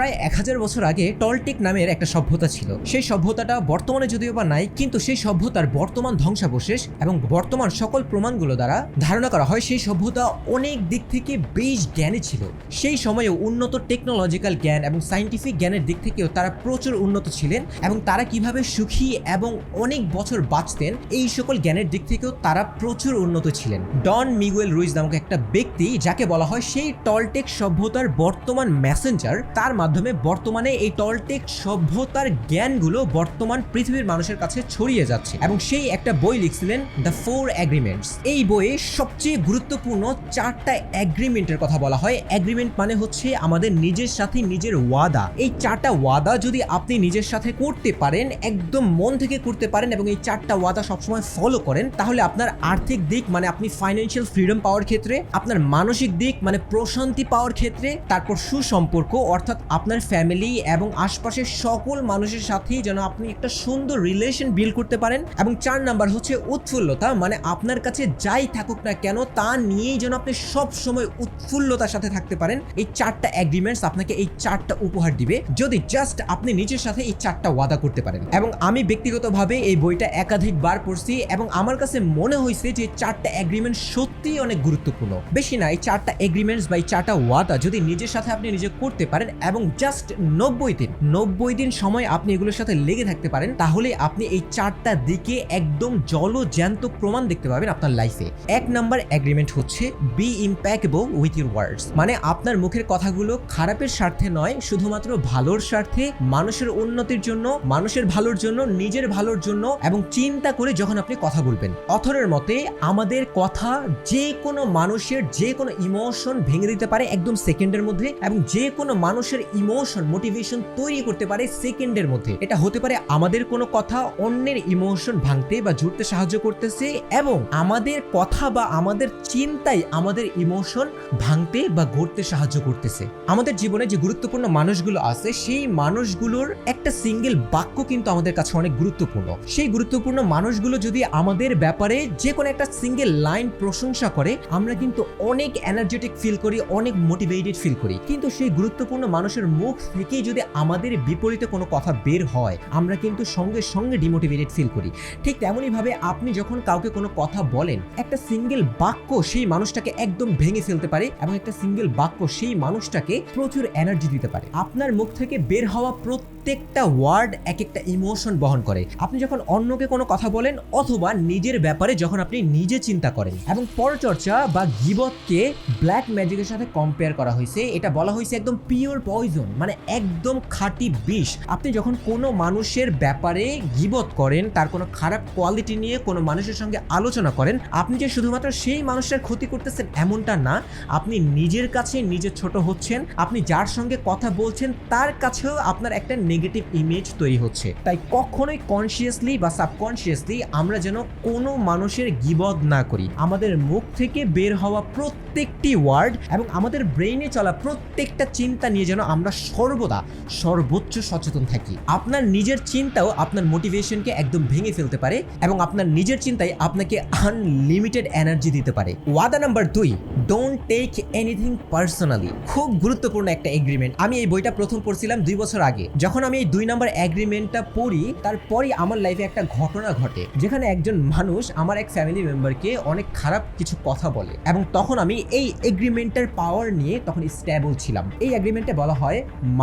প্রায় এক হাজার বছর আগে টলটেক নামের একটা সভ্যতা ছিল। সেই সভ্যতাটা বর্তমানে যদিও বা নাই, কিন্তু সেই সভ্যতার বর্তমান ধ্বংসাবশেষ এবং বর্তমান সকল প্রমাণগুলো দ্বারা ধারণা করা হয় সেই সভ্যতা অনেক দিক থেকে বেশ জ্ঞানী ছিল। সেই সময়ে উন্নত টেকনোলজিক্যাল জ্ঞান এবং সাইন্টিফিক জ্ঞানের দিক থেকেও তারা প্রচুর উন্নত ছিলেন এবং তারা কীভাবে সুখী এবং অনেক বছর বাঁচতেন, এই সকল জ্ঞানের দিক থেকেও তারা প্রচুর উন্নত ছিলেন। ডন মিগুয়েল রুইজ নামক একটা ব্যক্তি, যাকে বলা হয় সেই টলটেক সভ্যতার বর্তমান মেসেঞ্জার তার মাধ্যমে বর্তমানে এই টলটেক সভ্যতার জ্ঞানগুলো বর্তমান পৃথিবীর মানুষের কাছে ছড়িয়ে যাচ্ছে এবং সেই একটা বই লিখছিলেন দ্য ফোর অ্যাগ্রিমেন্টস। এই বইয়ে সবচেয়ে গুরুত্বপূর্ণ চারটা অ্যাগ্রিমেন্টের কথা বলা হয়। অ্যাগ্রিমেন্ট মানে হচ্ছে আমাদের নিজের সাথে নিজের ওয়াদা। এই চারটা ওয়াদা যদি আপনি নিজের সাথে করতে পারেন, একদম মন থেকে করতে পারেন এবং এই চারটা ওয়াদা সবসময় ফলো করেন, তাহলে আপনার আর্থিক দিক মানে আপনি ফাইন্যান্সিয়াল ফ্রিডম পাওয়ার ক্ষেত্রে, আপনার মানসিক দিক মানে প্রশান্তি পাওয়ার ক্ষেত্রে, তারপর সুসম্পর্ক অর্থাৎ আপনার ফ্যামিলি এবং আশপাশের সকল মানুষের সাথেই যেন আপনি একটা সুন্দর রিলেশন বিল্ড করতে পারেন। এবং চার নাম্বার হচ্ছে উৎফুল্লতা মানে আপনার কাছে যাই থাকুক না কেন, তা নিয়েই যেন আপনি সব সময় উৎফুল্লতার সাথে থাকতে পারেন। এই চারটা অ্যাগ্রিমেন্টস আপনাকে এই চারটা উপহার দিবে। যদি জাস্ট আপনি নিজের সাথে এই চারটা ওয়াদা করতে পারেন। এবং আমি ব্যক্তিগতভাবে এই বইটা একাধিকবার পড়ছি এবং আমার কাছে মনে হয়েছে যে চারটা অ্যাগ্রিমেন্ট সত্যিই অনেক গুরুত্বপূর্ণ। বেশি না, এই চারটা এগ্রিমেন্টস বা এই চারটা ওয়াদা যদি নিজের সাথে আপনি নিজে করতে পারেন এবং জাস্ট নব্বই দিন নব্বই দিন সময় আপনি এগুলোর সাথে লেগে থাকতে পারেন, তাহলে আপনি এই চারটা দিকে একদম জলজ্যান্ত প্রমাণ দেখতে পাবেন আপনার লাইফে এক নাম্বার এগ্রিমেন্ট হচ্ছে be impeccable with your words মানে আপনার মুখের কথাগুলো খারাপের স্বার্থে নয়, শুধুমাত্র ভালোর স্বার্থে, মানুষের উন্নতির জন্য, মানুষের ভালোর জন্য, নিজের ভালোর জন্য এবং চিন্তা করে যখন আপনি কথা বলবেন। অথরের মতে, আমাদের কথা যে কোনো মানুষের যে কোনো ইমোশন ভেঙে দিতে পারে একদম সেকেন্ডের মধ্যে এবং যে কোনো মানুষের ইমোশন মোটিভেশন তৈরি করতে পারে সেকেন্ডের মধ্যে। এটা হতে পারে আমাদের কোনো কথা অন্যের ইমোশন ভাঙতে বা জুড়তে সাহায্য করতেছে এবং আমাদের কথা বা আমাদের চিন্তাই আমাদের ইমোশন ভাঙতে বা গড়তে সাহায্য করতেছে। আমাদের জীবনে যে গুরুত্বপূর্ণ মানুষগুলো আছে, সেই মানুষগুলোর একটা সিঙ্গেল বাক্য কিন্তু আমাদের কাছে অনেক গুরুত্বপূর্ণ। সেই গুরুত্বপূর্ণ মানুষগুলো যদি আমাদের ব্যাপারে যে কোনো একটা সিঙ্গেল লাইন প্রশংসা করে, আমরা কিন্তু অনেক এনার্জেটিক ফিল করি, অনেক মোটিভেটেড ফিল করি। কিন্তু সেই গুরুত্বপূর্ণ মানুষের মুখ থেকেই যদি আমাদের বিপরীতে কোনো কথা বের হয়, আমরা কিন্তু সঙ্গে সঙ্গে ডিমোটিভেটেড ফিল করি। ঠিক তেমনই ভাবে আপনি যখন কাউকে কোনো কথা বলেন, একটা সিঙ্গেল বাক্য সেই মানুষটাকে একদম ভেঙে ফেলতে পারে এবং একটা সিঙ্গেল বাক্য সেই মানুষটাকে প্রচুর এনার্জি দিতে পারে। আপনার মুখ থেকে বের হওয়া প্রত্যেকটা ওয়ার্ড এক একটা ইমোশন বহন করে। আপনি যখন অন্যকে কোনো কথা বলেন অথবা নিজের ব্যাপারে যখন আপনি নিজে চিন্তা করেন এবং পরচর্চা বা গিবতকে ব্ল্যাক ম্যাজিকের সাথে কম্পেয়ার করা হয়েছে, এটা বলা হয়েছে একদম পিওর পয়জন মানে একদম খাঁটি বিষ। আপনি যখন কোনো মানুষের ব্যাপারে গিবত করেন, তার কোনো খারাপ কোয়ালিটি নিয়ে কোনো মানুষের সঙ্গে আলোচনা করেন, আপনি যে শুধুমাত্র সেই মানুষের ক্ষতি করতেছেন এমনটা না। আপনি নিজের কাছে নিজে ছোট হচ্ছেন, আপনি যার সঙ্গে কথা বলছেন, তার কাছেও আপনার একটা নেগেটিভ ইমেজ তৈরি হচ্ছে। তাই কখনোই কনসিয়াসলি বা সাবকনসিয়াসলি আমরা যেন কোনো মানুষের গিবদ না করি। আমাদের মুখ থেকে বের হওয়া প্রত্যেকটি ওয়ার্ড এবং আমাদের ব্রেইনে চলা প্রত্যেকটা চিন্তা নিয়ে যেন আমরা সর্বদা সর্বোচ্চ সচেতন থাকি। আপনার নিজের চিন্তাও আপনার মোটিভেশনকে একদম ভেঙে ফেলতে পারে এবং আপনার নিজের চিন্তাই আপনাকে আনলিমিটেড এনার্জি দিতে পারে। ওয়াদা নাম্বার দুই ডোন্ট টেক এনিথিং পার্সোনালি খুব গুরুত্বপূর্ণ একটা এগ্রিমেন্ট আমি এই বইটা প্রথম পড়ছিলাম দুই বছর আগে। যখন আমি এই দুই নাম্বার এগ্রিমেন্টটা পড়ি, তারপরই আমার লাইফে একটা ঘটনা ঘটে। যেখানে একজন মানুষ আমার এক ফ্যামিলি মেম্বারকে অনেক খারাপ কিছু কথা বলে। এবং তখন আমি এই এগ্রিমেন্টের পাওয়ার নিয়ে তখন স্ট্যাবল ছিলাম। এই এগ্রিমেন্টে বলা হয়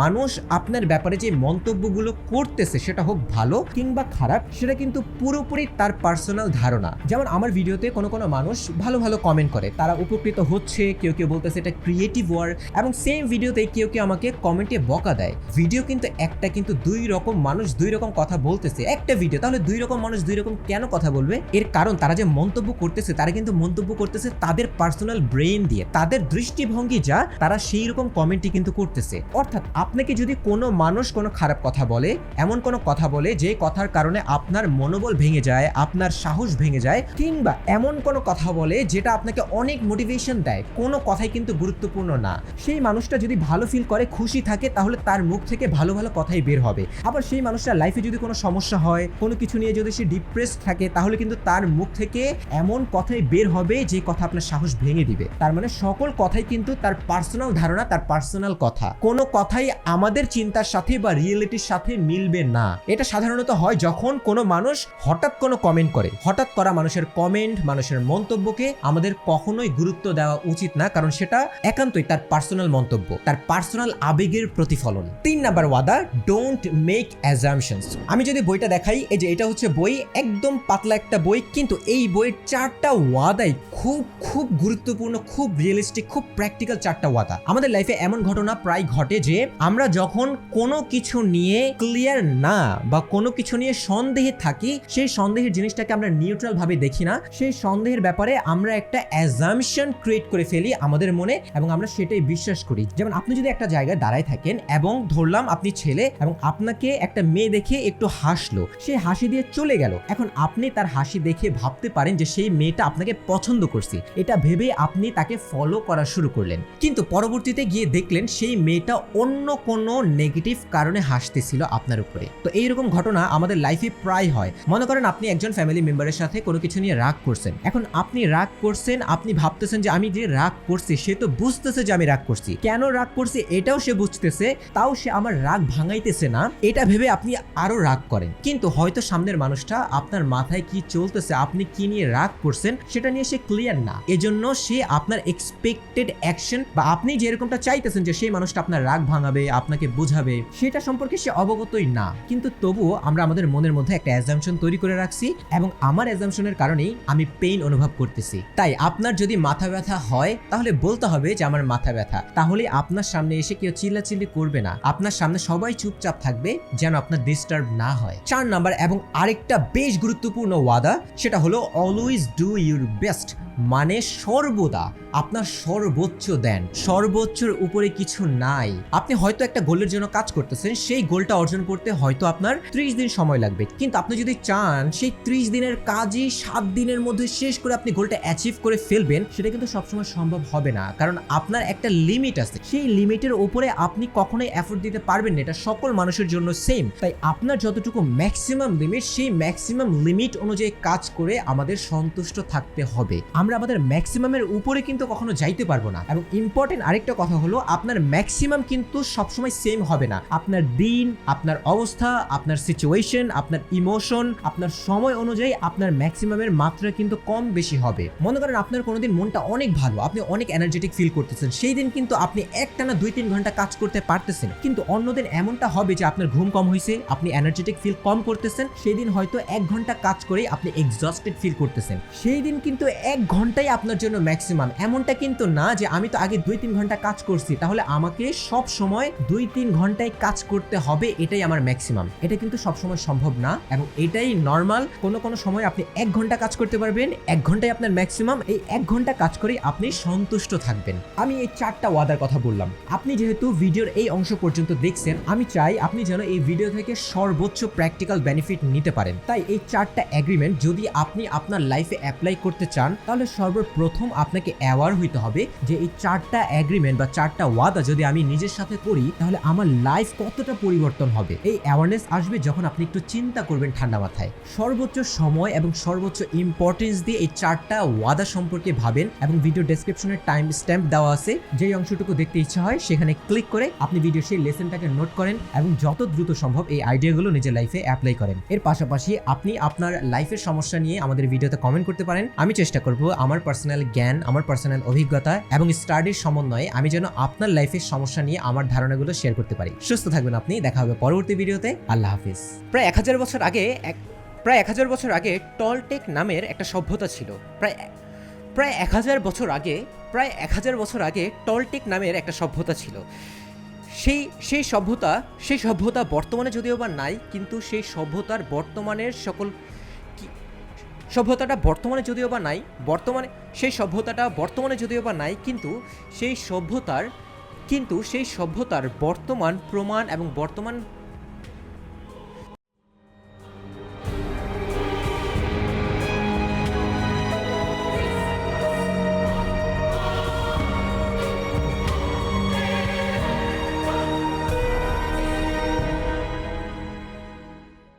মানুষ আপনার ব্যাপারে যে মন্তব্যগুলো করতেছে সেটা হোক ভালো কিংবা খারাপ, সেটা কিন্তু পুরোপুরি তার পার্সোনাল ধারণা। যেমন আমার ভিডিওতে কোনো কোনো মানুষ ভালো ভালো কমেন্ট করে, তারা উপকৃত হচ্ছে, কেউ কেউ বলতেছে এটা ক্রিয়েটিভ ওয়ার্ড এবং সেম ভিডিওতে কেউ কেউ আমাকে কমেন্টে বকা দেয়। ভিডিও কিন্তু একটা কিন্তু দুই রকম মানুষ দুই রকম কথা বলতেছে। একটা ভিডিও তাহলে দুই রকম মানুষ দুই রকম কেন কথা বলবে? এর কারণ তারা যে মন্তব্য করতেছে, তারা কিন্তু মন্তব্য করতেছে তাদের পার্সোনাল ব্রেন দিয়ে। তাদের দৃষ্টিভঙ্গি যা, তারা সেই রকম কমেন্টই কিন্তু করতেছে। অর্থাৎ আপনাকে যদি কোনো মানুষ কোনো খারাপ কথা বলে, এমন কোনো কথা বলে যে কথার কারণে আপনার মনোবল ভেঙে যায়, আপনার সাহস ভেঙে যায়, কিংবা এমন কোনো কথা বলে যেটা আপনাকে অনেক মোটিভেশন দেয়, কোনো কথাই কিন্তু গুরুত্বপূর্ণ না। সেই মানুষটা যদি ভালো ফিল করে, খুশি থাকে, তাহলে তার মুখ থেকে ভালো ভালো কথাই বের হবে। আবার সেই মানুষটা লাইফে যদি কোনো সমস্যা হয়, কোনো কিছু নিয়ে যদি সে ডিপ্রেস থাকে, তাহলে কিন্তু তার মুখ থেকে এমন কথাই বের হবে যে কথা আপনার সাহস ভেঙে দিবে। তার মানে সকল কথাই কিন্তু তার পার্সোনাল ধারণা, তার পার্সোনাল কথা। কোনো কথাই আমাদের চিন্তার সাথে বা রিয়েলিটির সাথে মিলবে না। এটা সাধারণত হয় যখন কোনো মানুষ হঠাৎ কোনো কমেন্ট করে। হঠাৎ করা মানুষের কমেন্ট মানুষের মন্তব্যকে আমাদের কখনোই গুরুত্ব দেওয়া উচিত না, কারণ সেটা একান্তই তার পার্সোনাল মন্তব্য, তার পার্সোনাল আবেগের প্রতিফলন। তিন নাম্বার ওয়াদা ডোন্ট মেক অ্যাজামশনস আমি যদি বইটা দেখাই, এই যে এটা হচ্ছে বই, একদম পাতলা একটা বই, কিন্তু এই বইয়ের চারটা ওয়াদাই খুব খুব গুরুত্বপূর্ণ, খুব রিয়েলিস্টিক খুব প্র্যাকটিক্যাল চারটা ওয়াদা। আমাদের লাইফে এমন ঘটনা প্রায় ঘটে। যে আমরা যখন কোনো কিছু নিয়ে ক্লিয়ার না বা কোনো কিছু নিয়ে সন্দেহে থাকি, সেই সন্দেহের জিনিসটাকে আমরা নিউট্রাল ভাবে দেখি না। সেই সন্দেহের ব্যাপারে আমরা একটা অ্যাজামশন ক্রিয়েট করে ফেলি আমাদের মনে এবং আমরা সেটাই বিশ্বাস করি। যেমন আপনি যদি একটা জায়গায় দাঁড়ায় থাকেন এবং ধরলাম আপনি ছেলে এবং আপনাকে একটা মেয়ে দেখে একটু হাসলো, সে হাসি দিয়ে চলে গেল। এখন আপনি তার হাসি দেখে ভাবতে পারেন যে সেই মেয়েটা আপনাকে পছন্দ করছে। এটা ভেবে আপনি তাকে ফলো করা শুরু করলেন। কিন্তু পরবর্তীতে গিয়ে দেখলেন সেই মেয়েটা অন্য কোনো নেগেটিভ কারণে হাসতেছিল আপনার উপরে। তো এইরকম ঘটনা আমাদের লাইফে প্রায় হয়। মনে করেন আপনি একজন ফ্যামিলি মেম্বারের সাথে কোনো কিছু নিয়ে রাগ করছেন। এখন আপনি রাগ করছেন, আপনি ভাবতেছেন যে আমি যে রাগ করছি, সে তো বুঝতেছে যে আমি রাগ করছি। কেন রাগ করছি এটাও সে বুঝতেছে, তাও সে আমার রাগ ভাঙাইতেছে না, এটা ভেবে আপনি আরও রাগ করেন। কিন্তু হয়তো সামনের মানুষটা আপনার মাথায় কি চলতেছে, আপনি কি নিয়ে রাগ করছেন, সেটা নিয়ে সে ক্লিয়ার না। এজন্য সে আপনার এক্সপেক্টেড অ্যাকশন বা আপনি যেরকমটা চাইতেছেন যে সেই মানুষটা আপনার রাগ ভাঙাবে, আপনাকে বোঝাবে, সেটা সম্পর্কে সে অবগতই না। কিন্তু তবুও আমরা আমাদের মনের মধ্যে একটা অ্যাজামশন তৈরি করে রাখছি এবং আমার অ্যাজামশনের কারণেই আমি পেইন অনুভব করতেছি। তাই আপনার যদি মাথা ব্যথা হয়, তাহলে বলতে হবে যে আমার মাথা ব্যথা। তাহলে আপনার সামনে এসে কেউ চিল্লাচিল্লি করবে না। আপনার সামনে সবাই চুপচাপ থাকবে যেন আপনার ডিস্টার্ব না হয়। চার নাম্বার এবং আরেকটা বেশ গুরুত্বপূর্ণ ওয়াদা, সেটা হলো অলওয়েজ ডু ইউর বেস্ট মানে সর্বদা, আপনার সর্বোচ্চ দেন। সর্বোচ্চর উপরে কিছু নাই। আপনি হয়তো একটা গোলের জন্য কাজ করতেছেন, সেই গোলটা অর্জন করতে হয়তো আপনার ত্রিশ দিন সময় লাগবে। কিন্তু আপনি যদি চান, সেই ত্রিশ দিনের কাজই সাত দিনের মধ্যে শেষ করে আপনি গোলটা অ্যাচিভ করে ফেলবেন, সেটা কিন্তু সবসময় সম্ভব হবে না। কারণ আপনার একটা লিমিট আছে। সেই লিমিটের উপরে আপনি কখনোই এফোর্ট দিতে পারবেন না। এটা সকল মানুষের জন্য সেম তাই আপনার যতটুকু ম্যাক্সিমাম লিমিট সেই ম্যাক্সিমাম লিমিট অনুযায়ী কাজ করে আমাদের সন্তুষ্ট থাকতে হবে। আমরা আমাদের ম্যাক্সিমামের উপরে কিন্তু কখনো যাইতে পারব না। এবং ইম্পর্টেন্ট আরেকটা কথা হলো, আপনার ম্যাক্সিমাম কিন্তু সবসময় সেম হবে না। আপনার দিন, আপনার অবস্থা, আপনার সিচুয়েশন আপনার ইমোশন আপনার সময় অনুযায়ী আপনার ম্যাক্সিমামের মাত্রা কিন্তু কম বেশি হবে। মনে করেন আপনার কোনোদিন মনটা অনেক ভালো, আপনি অনেক এনার্জেটিক ফিল করতেছেন, সেই দিন কিন্তু আপনি একটানা দুই তিন ঘণ্টা কাজ করতে পারতেছেন। কিন্তু অন্যদিন এমনটা হবে যে আপনার ঘুম কম হয়েছে আপনি এনার্জেটিক ফিল কম করতেছেন সেই দিন হয়তো এক ঘণ্টা কাজ করে আপনি এক্সস্টেড ফিল করতেছেন। সেই দিন কিন্তু এক ঘন্টাই আপনার জন্য ম্যাক্সিমাম এমনটা কিন্তু না যে আমি তো আগে দুই তিন ঘণ্টা কাজ করছি, তাহলে আমাকে সব সময় দুই তিন ঘন্টায় কাজ করতে হবে, এটাই আমার ম্যাক্সিমাম এটা কিন্তু সব সময় সম্ভব না এবং এটাই নর্মাল কোনো কোনো সময় আপনি এক ঘণ্টা কাজ করতে পারবেন, এক ঘন্টায় আপনার ম্যাক্সিমাম এই এক ঘণ্টা কাজ করেই আপনি সন্তুষ্ট থাকবেন। আমি এই চারটা ওয়াদার কথা বললাম। আপনি যেহেতু ভিডিওর এই অংশ পর্যন্ত দেখছেন, আমি চাই আপনি যেন এই ভিডিও থেকে সর্বোচ্চ প্র্যাকটিক্যাল বেনিফিট নিতে পারেন। তাই এই চারটা এগ্রিমেন্ট যদি আপনি আপনার লাইফে অ্যাপ্লাই করতে চান, তাহলে সর্বপ্রথম আপনাকে অ্যাওয়ার হইতে হবে যে এই চারটা এগ্রিমেন্ট বা চারটা ওয়াদা যদি আমি নিজের সাথে করি তাহলে আমার লাইফ কতটা পরিবর্তন হবে? এই অ্যাওয়ারনেস আসবে যখন আপনি একটু চিন্তা করবেন ঠান্ডা মাথায়। সর্বোচ্চ সময় এবং সর্বোচ্চ ইম্পর্টেন্স দিয়ে এই চারটা ওয়াদা সম্পর্কে ভাবেন এবং ভিডিও ডেসক্রিপশনে টাইম স্ট্যাম্প দেওয়া আছে। যেই অংশটুকু দেখতে ইচ্ছা হয়, সেখানে ক্লিক করে আপনি ভিডিও সেই লেসনটাকে নোট করেন এবং যত দ্রুত সম্ভব এই আইডিয়াগুলো নিজের লাইফে অ্যাপ্লাই করেন। এর পাশাপাশি আপনি আপনার লাইফের সমস্যা নিয়ে আমাদের ভিডিওতে কমেন্ট করতে পারেন। আমি চেষ্টা করব আমার পার্সোনাল জ্ঞান, আমার পার্সোনাল অভিজ্ঞতা এবং স্টাডির সমন্বয়ে আমি যেন আপনার লাইফের সমস্যা নিয়ে আমার ধারণাগুলো শেয়ার করতে পারি। সুস্থ থাকবেন আপনি, দেখা হবে পরবর্তী ভিডিওতে। আল্লাহ হাফিজ। প্রায় এক হাজার বছর আগে এক, প্রায় এক হাজার বছর আগে টলটেক নামের একটা সভ্যতা ছিল। প্রায় প্রায় এক হাজার বছর আগে, প্রায় এক হাজার বছর আগে টলটেক নামের একটা সভ্যতা ছিল। সেই সেই সভ্যতা সেই সভ্যতা বর্তমানে যদিও বা নাই, কিন্তু সেই সভ্যতার বর্তমানের সকল সভ্যতাটা বর্তমানে যদিও বা নাই, বর্তমানে, সেই সভ্যতাটা বর্তমানে যদিও বা নাই, কিন্তু সেই সভ্যতার কিন্তু সেই সভ্যতার বর্তমান প্রমাণ এবং বর্তমান